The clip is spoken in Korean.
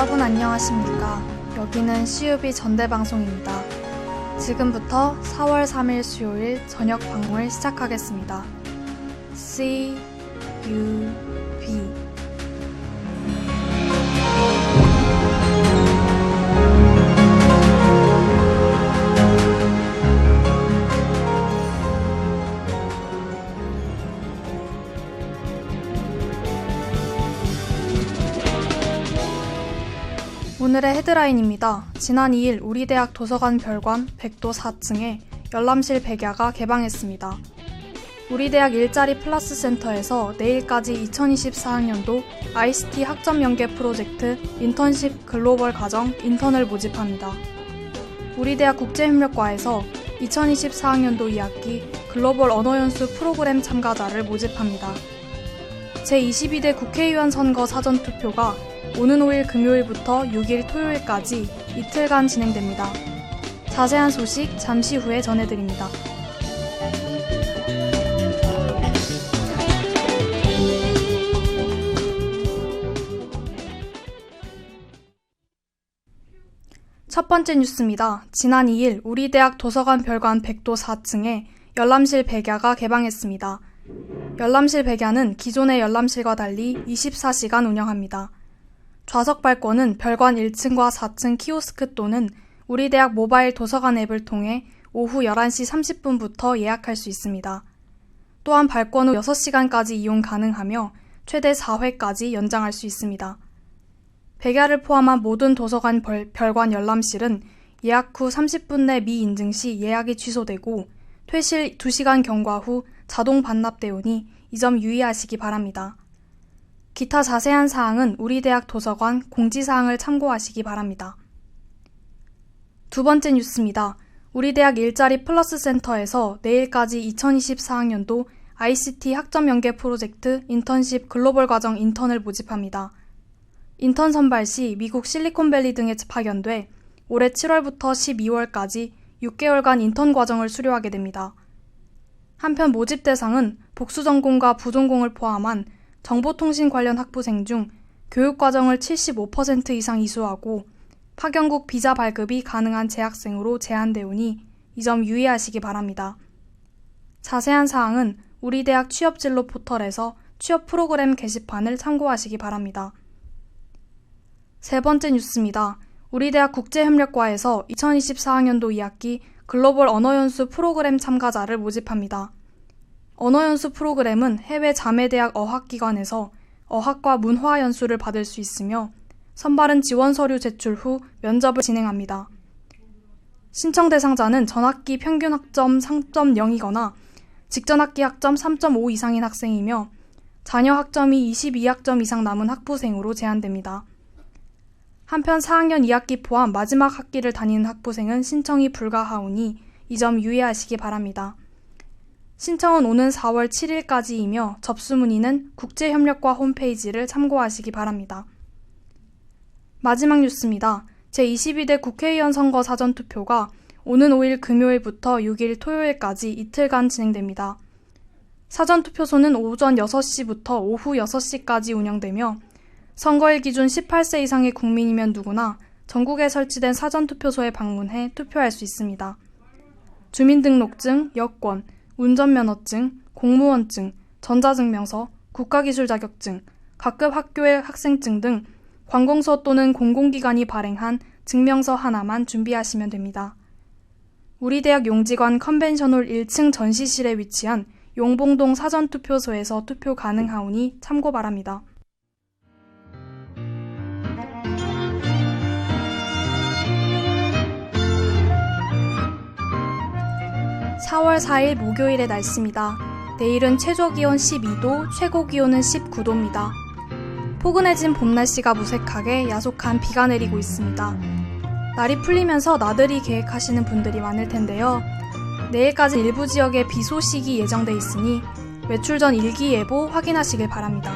안녕하십니까. 여기는 CUB 전대방송입니다. 지금부터 4월 3일 수요일 저녁 방송을 시작하겠습니다. C 오늘의 헤드라인입니다. 지난 2일 우리 대학 도서관 별관 100도 4층에 열람실 백야가 개방했습니다. 우리 대학 일자리 플러스 센터에서 내일까지 2024학년도 ICT 학점 연계 프로젝트 인턴십 글로벌 과정 인턴을 모집합니다. 우리 대학 국제협력과에서 2024학년도 2학기 글로벌 언어연수 프로그램 참가자를 모집합니다. 제22대 국회의원 선거 사전투표가 오는 5일 금요일부터 6일 토요일까지 이틀간 진행됩니다. 자세한 소식 잠시 후에 전해드립니다. 첫 번째 뉴스입니다. 지난 2일 우리 대학 도서관 별관 100도 4층에 열람실 백야가 개방했습니다. 열람실 백야는 기존의 열람실과 달리 24시간 운영합니다. 좌석 발권은 별관 1층과 4층 키오스크 또는 우리 대학 모바일 도서관 앱을 통해 오후 11시 30분부터 예약할 수 있습니다. 또한 발권 후 6시간까지 이용 가능하며 최대 4회까지 연장할 수 있습니다. 백야를 포함한 모든 도서관 벌- 별관 열람실은 예약 후 30분 내 미인증 시 예약이 취소되고 퇴실 2시간 경과 후 자동 반납되오니 이 점 유의하시기 바랍니다. 기타 자세한 사항은 우리 대학 도서관 공지사항을 참고하시기 바랍니다. 두 번째 뉴스입니다. 우리 대학 일자리 플러스 센터에서 내일까지 2024학년도 ICT 학점 연계 프로젝트 인턴십 글로벌 과정 인턴을 모집합니다. 인턴 선발 시 미국 실리콘밸리 등에 파견돼 올해 7월부터 12월까지 6개월간 인턴 과정을 수료하게 됩니다. 한편 모집 대상은 복수 전공과 부전공을 포함한 정보통신 관련 학부생 중 교육과정을 75% 이상 이수하고 파견국 비자 발급이 가능한 재학생으로 제한되오니 이 점 유의하시기 바랍니다. 자세한 사항은 우리 대학 취업진로 포털에서 취업 프로그램 게시판을 참고하시기 바랍니다. 세 번째 뉴스입니다. 우리 대학 국제협력과에서 2024학년도 2학기 글로벌 언어연수 프로그램 참가자를 모집합니다. 언어연수 프로그램은 해외 자매대학 어학기관에서 어학과 문화 연수를 받을 수 있으며 선발은 지원 서류 제출 후 면접을 진행합니다. 신청 대상자는 전학기 평균 학점 3.0이거나 직전 학기 학점 3.5 이상인 학생이며 자녀 학점이 22학점 이상 남은 학부생으로 제한됩니다. 한편 4학년 2학기 포함 마지막 학기를 다니는 학부생은 신청이 불가하오니 이 점 유의하시기 바랍니다. 신청은 오는 4월 7일까지이며 접수 문의는 국제협력과 홈페이지를 참고하시기 바랍니다. 마지막 뉴스입니다. 제22대 국회의원 선거 사전투표가 오는 5일 금요일부터 6일 토요일까지 이틀간 진행됩니다. 사전투표소는 오전 6시부터 오후 6시까지 운영되며 선거일 기준 18세 이상의 국민이면 누구나 전국에 설치된 사전투표소에 방문해 투표할 수 있습니다. 주민등록증, 여권, 운전면허증, 공무원증, 전자증명서, 국가기술 자격증, 각급 학교의 학생증 등 관공서 또는 공공기관이 발행한 증명서 하나만 준비하시면 됩니다. 우리 대학 용지관 컨벤션홀 1층 전시실에 위치한 용봉동 사전투표소에서 투표 가능하오니 참고 바랍니다. 4월 4일 목요일의 날씨입니다. 내일은 최저 기온 12도, 최고 기온은 19도입니다. 포근해진 봄 날씨가 무색하게 야속한 비가 내리고 있습니다. 날이 풀리면서 나들이 계획하시는 분들이 많을 텐데요. 내일까지 일부 지역에 비 소식이 예정돼 있으니 외출 전 일기예보 확인하시길 바랍니다.